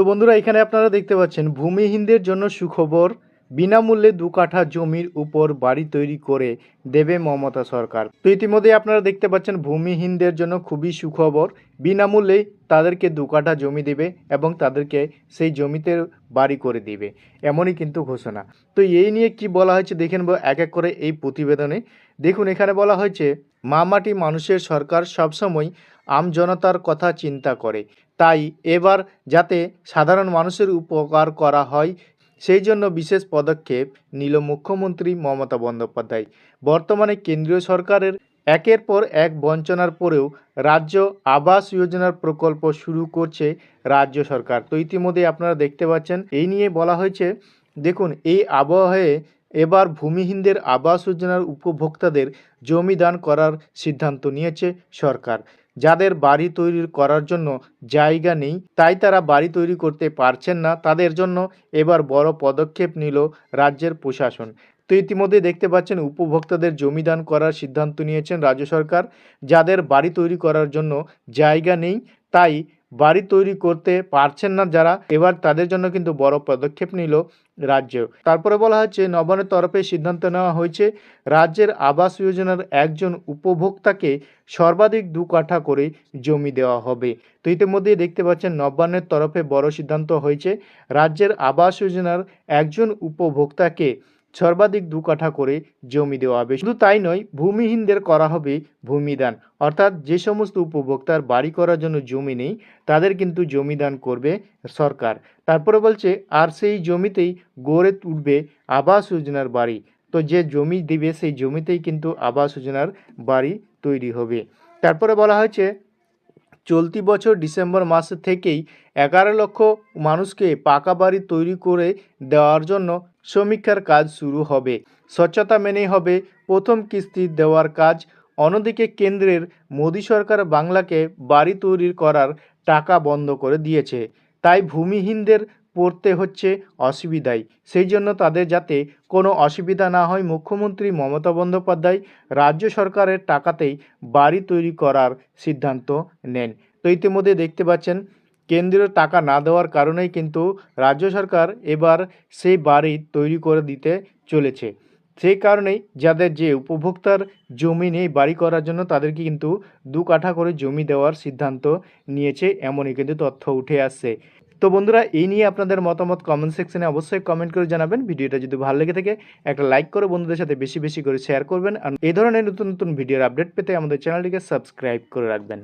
তো বন্ধুরা, এখানে আপনারা দেখতে পাচ্ছেন, ভূমিহীনদের জন্য সুখবর, বিনামূল্যে দু কাঠা জমির উপর বাড়ি তৈরি করে দেবে মমতা সরকার। তো ইতিমধ্যে আপনারা দেখতে পাচ্ছেন, ভূমিহীনদের জন্য খুবই সুখবর, বিনামূল্যে তাদেরকে দু কাঠা জমি দেবে এবং তাদেরকে সেই জমিতে বাড়ি করে দিবে, এমনই কিন্তু ঘোষণা। তো এই নিয়ে কি বলা হয়েছে, দেখে নেব এক এক করে এই প্রতিবেদনে। দেখুন, এখানে বলা হয়েছে মামাটি মানুষের সরকার সবসময় আম জনতার কথা চিন্তা করে। তাই এবার যাতে সাধারণ মানুষের উপকার করা হয়, সেই জন্য বিশেষ পদক্ষেপ নিল মুখ্যমন্ত্রী মমতা বন্দ্যোপাধ্যায়। বর্তমানে কেন্দ্রীয় সরকারের একের পর এক বঞ্চনার পরেও রাজ্য আবাস যোজনার প্রকল্প শুরু করছে রাজ্য সরকার। তো ইতিমধ্যে আপনারা দেখতে পাচ্ছেন, এই নিয়ে বলা হয়েছে, দেখুন, এই আবহাওয়ায় এবার ভূমিহীনদের আবাস যোজনার উপভোক্তাদের জমি দান করার সিদ্ধান্ত নিয়েছে সরকার। যাদের বাড়ি তৈরি করার জন্য জায়গা নেই, তাই তারা বাড়ি তৈরি করতে পারছেন না। তাদের জন্য এবার বড় পদক্ষেপ নিল রাজ্যের প্রশাসন। তো ইতিমধ্যে দেখতে পাচ্ছেন, উপভোক্তাদের জমি দান করার সিদ্ধান্ত নিয়েছেন রাজ্য সরকার। যাদের বাড়ি তৈরি করার জন্য জায়গা নেই, তাই বাড়ি তৈরি করতে পারছেন না যারা, এবার তাদের জন্য কিন্তু বড় পদক্ষেপ নিল রাজ্য তারপরে বলা হচ্ছে, নবান্নের তরফে সিদ্ধান্ত নেওয়া হয়েছে, রাজ্যের আবাস যোজনার একজন উপভোক্তাকে সর্বাধিক দু কাঠা করে জমি দেওয়া হবে। তো ইতিমধ্যেই দেখতে পাচ্ছেন, নবান্নের তরফে বড় সিদ্ধান্ত হয়েছে, রাজ্যের আবাস যোজনার একজন উপভোক্তাকে সর্বাধিক দু কাঠা করে জমি দেওয়া হবে। শুধু তাই নয়, ভূমিহীনদের করা হবে ভূমিদান। অর্থাৎ যে সমস্ত উপভোক্তার বাড়ি করার জন্য জমি নেই, তাদের কিন্তু জমিদান করবে সরকার। তারপরে বলছে, আর সেই জমিতেই গড়ে তুলবে আবাস যোজনার বাড়ি। তো যে জমি দিবে, সেই জমিতেই কিন্তু আবাস যোজনার বাড়ি তৈরি হবে। তারপরে বলা হয়েছে চলতি বছর ডিসেম্বর মাস থেকেই এগারো লক্ষ মানুষকে পাকা বাড়ি তৈরি করে দেওয়ার জন্য সমীক্ষার কাজ শুরু হবে। স্বচ্ছতা মেনেই হবে প্রথম কিস্তি দেওয়ার কাজ। অন্যদিকে কেন্দ্রের মোদী সরকার বাংলাকে বাড়ি তৈরি করার টাকা বন্ধ করে দিয়েছে। তাই ভূমিহীনদের পড়তে হচ্ছে অসুবিধায়। সেই জন্য তাদের যাতে কোনো অসুবিধা না হয়, মুখ্যমন্ত্রী মমতা বন্দ্যোপাধ্যায় রাজ্য সরকারের টাকাতেই বাড়ি তৈরি করার সিদ্ধান্ত নেন। তো ইতিমধ্যে দেখতে পাচ্ছেন, কেন্দ্রীয় টাকা না দেওয়ার কারণেই কিন্তু রাজ্য সরকার এবার সেই বাড়ি তৈরি করে দিতে চলেছে। সেই কারণেই যাদের যে উপভোক্তার জমি নেই বাড়ি করার জন্য, তাদেরকে কিন্তু দু কাঠা করে জমি দেওয়ার সিদ্ধান্ত নিয়েছে, এমনই কিন্তু তথ্য উঠে আসছে। তো বন্ধুরা, এই নিয়ে আপনাদের মতামত কমেন্ট সেকশনে অবশ্যই কমেন্ট করে জানাবেন। ভিডিওটা যদি ভালো লেগে থাকে, একটা লাইক করে বন্ধুদের সাথে বেশি বেশি করে শেয়ার করবেন। আর এই ধরনের নতুন নতুন ভিডিওর আপডেট পেতে আমাদের চ্যানেলটিকে সাবস্ক্রাইব করে রাখবেন।